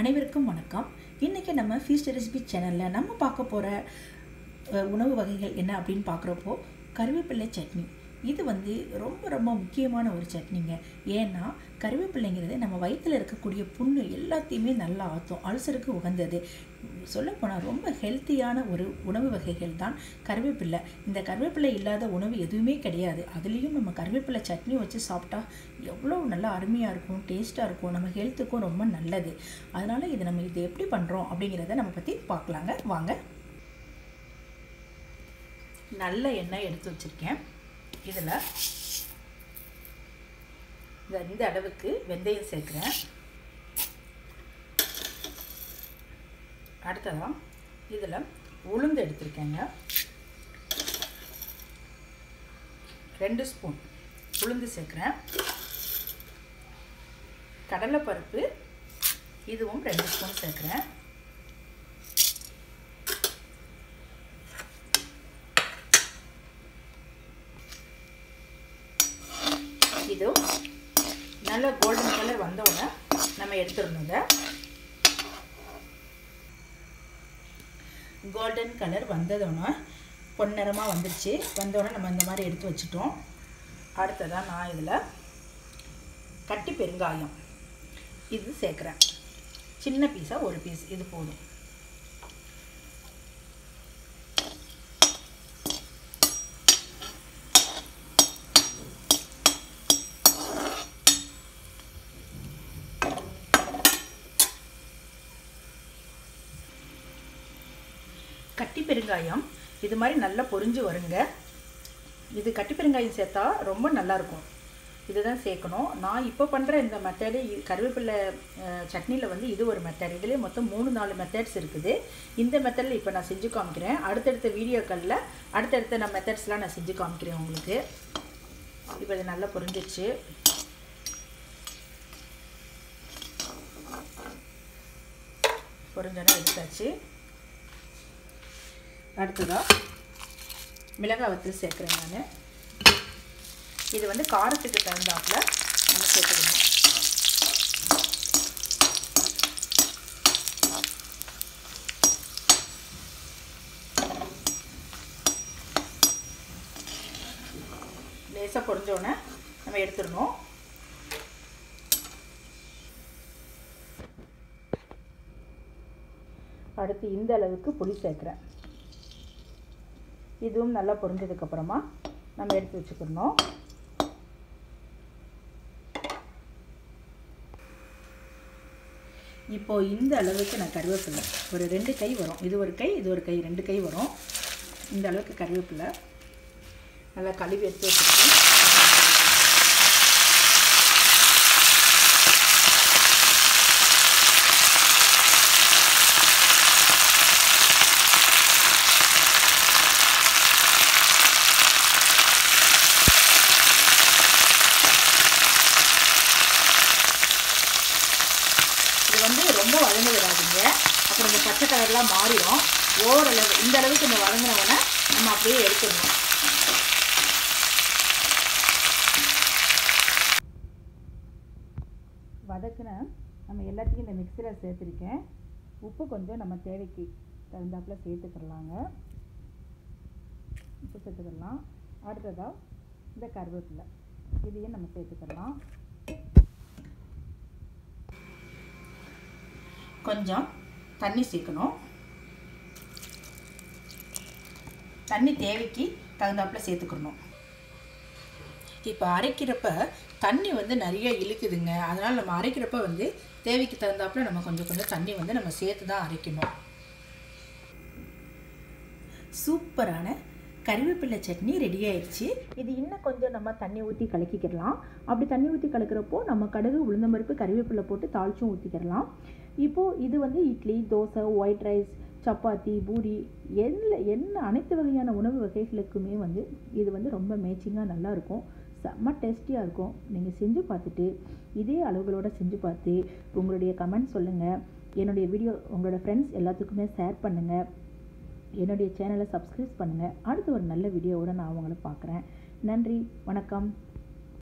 அனைவருக்கும் வணக்கம். இன்றைக்கி நம்ம ஃபீஸ்ட் ரெசிபி சேனலில் நம்ம பார்க்க போகிற உணவு வகைகள் என்ன அப்படின்னு பார்க்குறப்போ கருவேப்பிள்ளை சட்னி. இது வந்து ரொம்ப ரொம்ப முக்கியமான ஒரு சட்னிங்க. ஏன்னா கருவேப்பிள்ளைங்கிறது நம்ம வயிற்றில் இருக்கக்கூடிய புண்ணு எல்லாத்தையுமே நல்லா ஆற்றும் அல்சருக்கு உகந்தது. சொல்லப்போனால் ரொம்ப ஹெல்த்தியான ஒரு உணவு வகைகள் தான் கருவேப்பிள்ளை. இந்த கருவேப்பிள்ளை இல்லாத உணவு எதுவுமே கிடையாது. அதுலேயும் நம்ம கருவேப்பிள்ளை சட்னி வச்சு சாப்பிட்டா எவ்வளோ நல்லா அருமையாக இருக்கும் டேஸ்ட்டாக இருக்கும். நம்ம ஹெல்த்துக்கும் ரொம்ப நல்லது. அதனால் இது நம்ம இது எப்படி பண்ணுறோம் அப்படிங்கிறத நம்ம பற்றி பார்க்கலாங்க. வாங்க. நல்ல எண்ணெய் எடுத்து வச்சுருக்கேன். இதில் இந்த இந்த அளவுக்கு வெந்தயம் சேர்க்குறேன். அடுத்ததாக இதில் உளுந்து எடுத்திருக்கேங்க. ரெண்டு ஸ்பூன் உளுந்து சேர்க்குறேன். கடலைப்பருப்பு இதுவும் ரெண்டு ஸ்பூன் சேர்க்குறேன். இது நல்ல கோல்டன் கலர் வந்தவுடனே நம்ம எடுத்துடணுங்க கோல்டன் கலர் வந்ததுன்னா பொன்னிறமாக வந்துடுச்சு வந்தோடனே நம்ம இந்த மாதிரி எடுத்து வச்சுட்டோம். அடுத்ததாக நான் இதில் கட்டி பெருங்காயம். இது சேர்க்குறேன். சின்ன பீஸாக ஒரு பீஸ் இது போதும் கட்டி பெருங்காயம் இது மாதிரி நல்லா பொரிஞ்சு வருங்க. இது கட்டி பெருங்காயம் சேர்த்தா ரொம்ப நல்லாயிருக்கும் இதுதான் சேர்க்கணும். நான் இப்போ பண்ணுற இந்த மெத்தடு கருவேப்பிலை சட்னியில் வந்து இது ஒரு மெத்தட் இதுலேயே மொத்தம் மூணு நாலு மெத்தட்ஸ் இருக்குது. இந்த மெத்தடில் இப்போ நான் செஞ்சு காமிக்கிறேன். அடுத்தடுத்த வீடியோக்களில் அடுத்தடுத்த நான் மெத்தட்ஸ்லாம் நான் செஞ்சு காமிக்கிறேன் உங்களுக்கு. இப்போ இது நல்லா பொரிஞ்சிச்சு பொரிஞ்சோன்னா எடுத்தாச்சு. அடுத்ததாக மிளகாய் வத்தல் சேர்க்குறேன் நான். இது வந்து காரத்துக்கு தகுந்தாப்பில் நம்ம சேர்த்துக்கணும். லேசாக பொறிஞ்சோடனே நம்ம எடுத்துடணும். அடுத்து இந்த அளவுக்கு புளி சேர்க்குறேன். இதுவும் நல்லா பொரிஞ்சதுக்கப்புறமா நம்ம எடுத்து வச்சுக்கணும் இப்போது இந்த அளவுக்கு நான் கருவேப்பிலை. ஒரு ரெண்டு கை வரும். இது ஒரு கை இது ஒரு கை ரெண்டு கை வரும். இந்த அளவுக்கு கருவேப்பிலை. நல்லா கழுவி எடுத்து வச்சுருக்கேன் இது வந்து ரொம்ப வதங்க விடாதீங்க அப்புறம் இந்த பச்சை கலர்லாம் மாறிடும். ஓரளவு இந்த அளவுக்கு இந்த வதங்கினவொடனே நம்ம அப்படியே எடுத்துடணும். வதக்கின நம்ம எல்லாத்தையும் இந்த மிக்சியில் சேர்த்துருக்கேன். உப்பு கொஞ்சம் நம்ம தேவைக்கு தகுந்தாப்பில் சேர்த்துக்கிடலாங்க உப்பு சேர்த்துக்கிடலாம் அடுத்ததாக இந்த கருவேப்பிலை. இதையும் நம்ம சேர்த்துக்கிடலாம் கொஞ்சம் தண்ணி சேர்க்கணும். தண்ணி தேவைக்கு தகுந்தாப்பில் சேர்த்துக்கணும். இப்போ அரைக்கிறப்ப தண்ணி வந்து நிறைய இழுக்குதுங்க. அதனால் நம்ம அரைக்கிறப்ப வந்து தேவைக்கு தகுந்தாப்பில் நம்ம கொஞ்சம் கொஞ்சம் தண்ணி வந்து நம்ம சேர்த்து தான் அரைக்கணும். சூப்பரான கறிவேப்பிலை சட்னி ரெடி ஆயிடுச்சு. இது இன்னும் கொஞ்சம் நம்ம தண்ணி ஊற்றி கலக்கிக்கிடலாம் அப்படி தண்ணி ஊற்றி கலக்கிறப்போ நம்ம கடுகு உளுந்தம்பருப்பு கறிவேப்பிலை போட்டு தாளிச்சும் ஊற்றிக்கிடலாம் இப்போது இது வந்து இட்லி தோசை ஒயிட் ரைஸ் சப்பாத்தி பூரி எல்ல என்ன அனைத்து வகையான உணவு வகைகளுக்குமே வந்து இது வந்து ரொம்ப மேட்சிங்காக நல்லாயிருக்கும் செம்ம டேஸ்டியாக இருக்கும். நீங்கள் செஞ்சு பார்த்துட்டு இதே அளவுகளோடு செஞ்சு பார்த்து உங்களுடைய கமெண்ட் சொல்லுங்கள் என்னுடைய வீடியோ உங்களோட ஃப்ரெண்ட்ஸ் எல்லாத்துக்குமே ஷேர் பண்ணுங்கள் என்னுடைய சேனலை சப்ஸ்கிரைப் பண்ணுங்கள் அடுத்து ஒரு நல்ல வீடியோவோட நான் உங்களை பார்க்குறேன். நன்றி வணக்கம்.